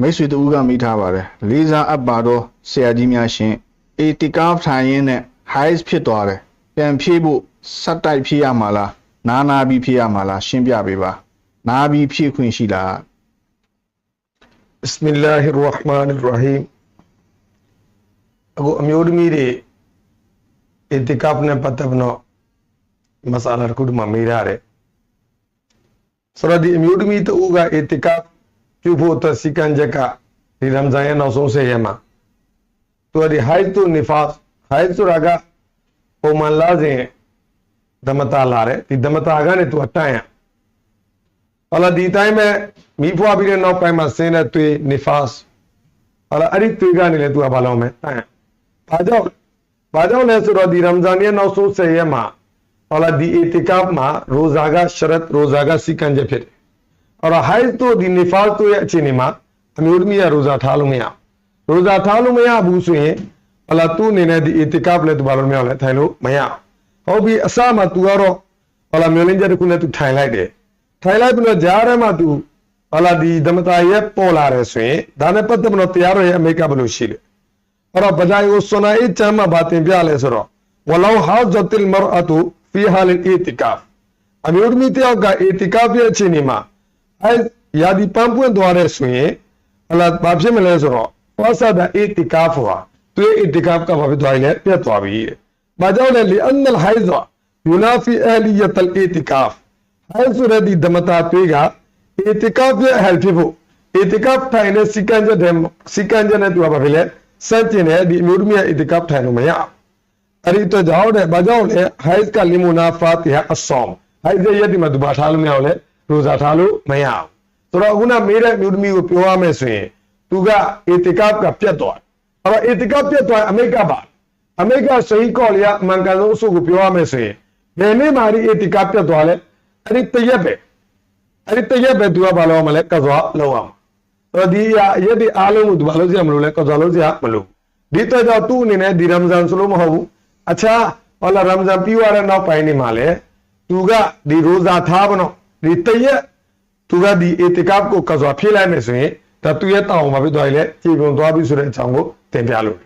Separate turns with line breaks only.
မိတ်ဆွေတူကမိထားပါတယ်လေးစားအပ်ပါတော့ဆရာကြီးများရှင်အေတီကားထိုင်ရင်းနဲ့ highs ဖြစ်သွားတယ်ပြန်ဖြည့်ဖို့စက်တိုက်ဖြည့်ရမှာလားနာနာပြီးဖြည့်ရမှာလားရှင်းပြပေးပါနာပြီးဖြည့်ခွင့်ရှိလား
بسم الله الرحمن الرحيم အခုအမျိုးသမီးတွေအီတီကပ်နဲ့ပတ်သက်ပြီးတော့မဆာလာတစ်ခုတည်းမှာမေးရတယ်ဆိုတော့ဒီအမျိုးသမီးတူကအီတီကပ် ပြုဖို့အတွက်စီကံချက်ကဒီရမ်ဇန်ရဲ့နောက်ဆုံးဆယ်ရက်မှာသူကဒီ high to nifas high ဆိုတာကပုံမှန်လာစဉ်ဓမ္မတာလာတယ်ဒီဓမ္မတာကနေသူကတန့်ရဟလာဒီတိုင်းပဲမိဖွားပြီးတဲ့နောက်ပိုင်းမှာဆင်းတဲ့သွေး nifas ဟလာအဲ့ဒီသွေးကနေလည်းသူကဘာလုပ်မလဲတန်ဘာကြောင့်ဘာကြောင့်လဲဆိုတော့ဒီရမ်ဇန်ရဲ့နောက်ဆုံး10ရက်မှာဟလာဒီ itikaf မှာရိုဇာကရှရတ်ရိုဇာကစီကံချက်ဖြစ်တယ် အဲ့တော့ high တို့ဒီ nifas တို့ရဲ့အခြေအနေမှာအမျိုးသမီးကရိုဇာထားလို့မရဘူးရိုဇာထားလို့မရဘူးဆိုရင်ဟလာသူ့အနေနဲ့ဒီ itikaf လည်းသူဘာလို့မရလဲထိုင်လို့မရဘူးဟုတ်ပြီအစမှာ तू ကတော့ဟလာမျိုးလင်းချက်တစ်ခုနဲ့ तू ထိုင်လိုက်တယ်ထိုင်လိုက်ပြီးတော့ဂျားထဲမှာသူဟာလာဒီဓမ္မတာရဲ့ပေါ်လာတယ်ဆိုရင်ဒါနဲ့ပတ်သက်ပြီးတော့တရားတော်ရဲ့အမေကဘယ်လိုရှိလဲအဲ့တော့ဗကြိုင်ကိုစွန်နာအချမ်းမှာဗာတင်ပြလဲဆိုတော့ဝလောဟာဇတ်လ်မရအတူဖီဟာလ်အီတီကာဖ်အမျိုးသမီးတယောက်ကအီတီကာဖ်ရဲ့အခြေအနေမှာ အဲယာဒီပန်းပွင့်သွားတဲ့ဆိုရင်ဟလာဘာဖြစ်မလဲဆိုတော့ဝါဆာဒအီတီကာဖ်ဟာသူရဲ့အီတီကာဖ်ကဘာဖြစ်သွားလဲပြတ်သွားပြီတဲ့။ဘာကြောင့်လဲလီအန်နလ်ဟိုင်ဇာယူနာဖီအလီယတ်အီတီကာဖ်အဲဆိုရဒီဓမ္မတာတွေးကအေတကပ်ရဲ့ဟယ်ဖြစ်ဖို့အေတကပ်ထိုင်တဲ့စီကံချက်တဲ့စီကံချက်နဲ့သူကဘာဖြစ်လဲစက်ကျင်တဲ့ဒီအမျိုးသမီးရဲ့အေတကပ်ထိုင်လို့မရဘူးအဲ့ဒီတော့ကြောင့်တဲ့ဘာကြောင့်လဲဟိုက်ကလီမူနာဖာတီဟာအဆောမ်ဟိုက်ရဲ့ရက်ဒီမှာသူဘာထားလို့မရဘူးလေ ရိုဇာထားလို့မရဘူးဆိုတော့ခုနမေးတဲ့အမျိုးသမီးကိုပြောရမယ်ဆိုရင်သူကအေတကပ်ကပြတ်သွားတယ်အဲ့တော့အေတကပ်ပြတ်သွားအမေရိကပါအမေရိကစဟီကော်လီယာအမှန်ကန်ဆုံးအဆိုကိုပြောရမယ်ဆိုရင်ဘယ်နေ့မှဒီအေတကပ်ပြတ်သွားလဲအဲ့ဒီတရက်ပဲအဲ့ဒီတရက်ပဲသူကဘာလုပ်ရမလဲကစွာလုပ်အောင်အဲ့တော့ဒီအရက်ဒီအားလုံးကိုသူဘာလုပ်ကြမလို့လဲကစွာလုပ်ကြမလို့ဒီတော့ကြောင့်သူ့အနေနဲ့ဒီရမဇန်ဆိုလို့မဟုတ်ဘူးအခြားဟောလာရမဇန်ပြီးသွားတဲ့နောက်ပိုင်းနေမှာလဲသူကဒီရိုဇာထားပါတော့ ဒီတရက်သူကဒီအီတကပ်ကိုကစွာဖြည့်လိုက်မယ်ဆိုရင်ဒါသူရဲ့တောင်းမှာဖြစ်သွားရင်လေကြည်ပုံသွားပြီဆိုတဲ့အကြောင်းကိုသင်ပြလို့